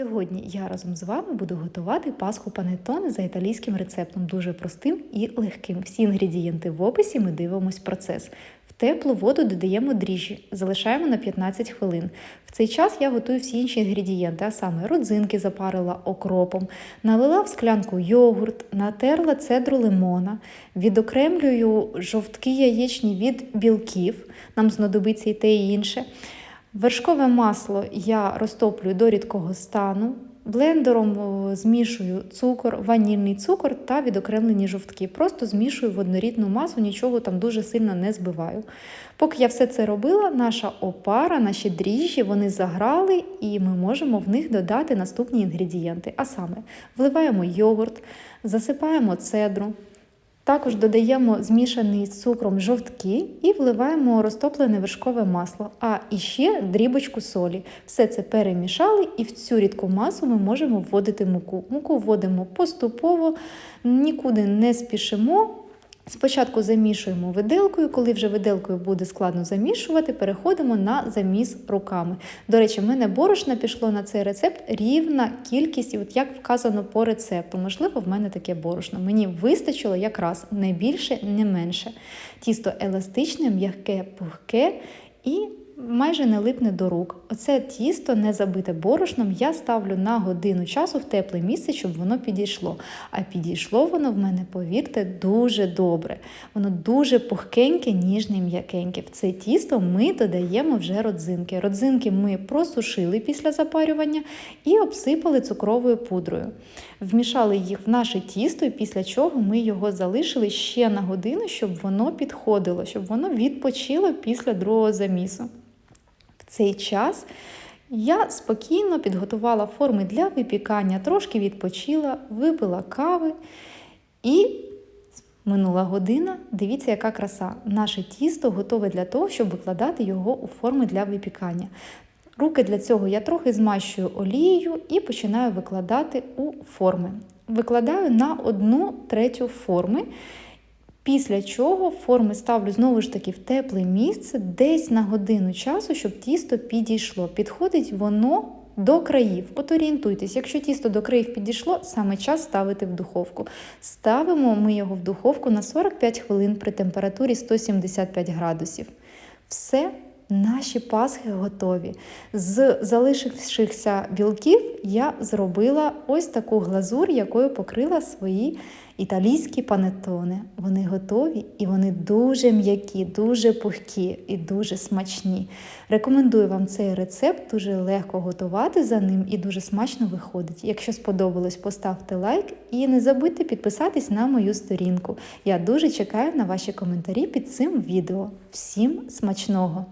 Сьогодні я разом з вами буду готувати пасху панеттоне за італійським рецептом, дуже простим і легким. Всі інгредієнти в описі ми дивимось процес. В теплу воду додаємо дріжджі, залишаємо на 15 хвилин. В цей час я готую всі інші інгредієнти, а саме родзинки запарила окропом, налила в склянку йогурт, натерла цедру лимона, відокремлюю жовтки яєчні від білків, нам знадобиться і те і інше. Вершкове масло я розтоплюю до рідкого стану. Блендером змішую цукор, ванільний цукор та відокремлені жовтки. Просто змішую в однорідну масу, нічого там дуже сильно не збиваю. Поки я все це робила, наша опара, наші дріжджі, вони заграли, і ми можемо в них додати наступні інгредієнти. А саме, вливаємо йогурт, засипаємо цедру, також додаємо змішаний з цукром жовтки і вливаємо розтоплене вершкове масло, а іще дрібочку солі. Все це перемішали, і в цю рідку масу ми можемо вводити муку. Муку вводимо поступово, нікуди не спішимо. Спочатку замішуємо виделкою, коли вже виделкою буде складно замішувати, переходимо на заміс руками. До речі, в мене борошна пішло на цей рецепт рівна кількість, от як вказано по рецепту. Можливо, в мене таке борошно. Мені вистачило якраз не більше, не менше. Тісто еластичне, м'яке, пухке і майже не липне до рук. Оце тісто не забите борошном, я ставлю на годину часу в тепле місце, щоб воно підійшло. А підійшло воно в мене, повірте, дуже добре. Воно дуже пухкеньке, ніжне, м'якеньке. В це тісто ми додаємо вже родзинки. Родзинки ми просушили після запарювання і обсипали цукровою пудрою. Вмішали їх в наше тісто, і після чого ми його залишили ще на годину, щоб воно підходило, щоб воно відпочило після другого замісу. Цей час я спокійно підготувала форми для випікання, трошки відпочила, випила кави і минула година. Дивіться, яка краса. Наше тісто готове для того, щоб викладати його у форми для випікання. Руки для цього я трохи змащую олією і починаю викладати у форми. Викладаю на одну третю форми. Після чого форми ставлю знову ж таки в тепле місце, десь на годину часу, щоб тісто підійшло. Підходить воно до країв. От орієнтуйтесь, якщо тісто до країв підійшло, саме час ставити в духовку. Ставимо ми його в духовку на 45 хвилин при температурі 175 градусів. Все. Наші пасхи готові. З залишившихся білків я зробила ось таку глазур, якою покрила свої італійські панеттони. Вони готові і вони дуже м'які, дуже пухкі і дуже смачні. Рекомендую вам цей рецепт, дуже легко готувати за ним і дуже смачно виходить. Якщо сподобалось, поставте лайк і не забудьте підписатись на мою сторінку. Я дуже чекаю на ваші коментарі під цим відео. Всім смачного!